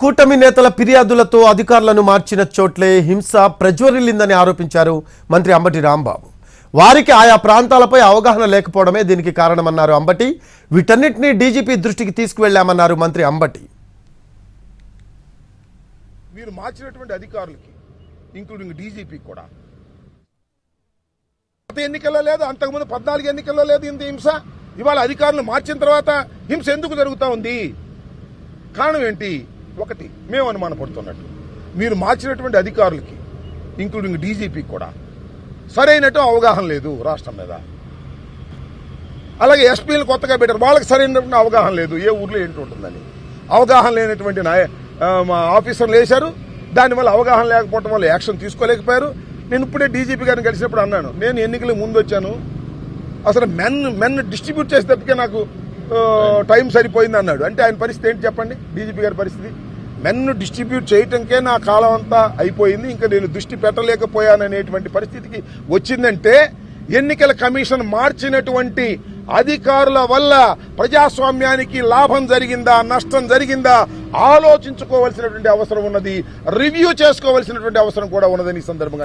కూటమి నేతల ఫిర్యాదులతో అధికారులను మార్చిన చోట్లే హింస ప్రజ్వరిల్లిందని ఆరోపించారు మంత్రి అంబటి రాంబాబు. వారికి ఆయా ప్రాంతాలపై అవగాహన లేకపోవడమే దీనికి కారణమన్నారు అంబటి. వీటన్నిటినీ డీజీపీ దృష్టికి తీసుకువెళ్ళామన్నారు మంత్రి అంబటి. మీరు మార్చినటువంటి అధికారులకి ఇంక్లూడింగ్ డీజీపీ కూడా. గత ఎన్నికల్లో లేదు అంతకుముందు పద్నాలుగు ఎన్నికల్లో లేదు ఇంత హింస. ఇవాళ అధికారులు మార్చిన తర్వాత హింస ఎందుకు జరుగుతూ ఉంది? కారణం ఏంటి? ఒకటి మేము అనుమానపడుతున్నట్టు. మీరు మార్చినటువంటి అధికారులకి ఇంక్లూడింగ్ డీజీపీకి కూడా సరైనట్టు అవగాహన లేదు రాష్ట్రం మీద. అలాగే ఎస్పీలు కొత్తగా పెట్టారు వాళ్ళకి సరైనటువంటి అవగాహన లేదు ఏ ఊర్లో ఏంటి ఉంటుందని. అవగాహన లేనటువంటి నాయ మా ఆఫీసర్లు వేశారు దానివల్ల అవగాహన లేకపోవడం వల్ల యాక్షన్ తీసుకోలేకపోయారు. నేను ఇప్పుడే డీజీపీ గారిని కలిసినప్పుడు అన్నాను నేను ఎన్నికలకు ముందు వచ్చాను అసలు మెన్ మెన్ డిస్ట్రిబ్యూట్ చేసేటప్పటికే నాకు టైం సరిపోయింది అన్నాడు. అంటే ఆయన పరిస్థితి ఏంటి చెప్పండి? డీజీపీ గారి పరిస్థితి? మెన్ను డిస్ట్రిబ్యూట్ చేయటంకే నా కాలం అంతా అయిపోయింది. ఇంకా నేను దృష్టి పెట్టలేకపోయాననేటువంటి పరిస్థితికి వచ్చిందంటే ఎన్నికల కమిషన్ మార్చినటువంటి అధికారుల వల్ల ప్రజాస్వామ్యానికి లాభం జరిగిందా నష్టం జరిగిందా ఆలోచించుకోవలసినటువంటి అవసరం ఉన్నది రివ్యూ చేసుకోవాల్సినటువంటి అవసరం కూడా ఉన్నదని ఈ సందర్భంగా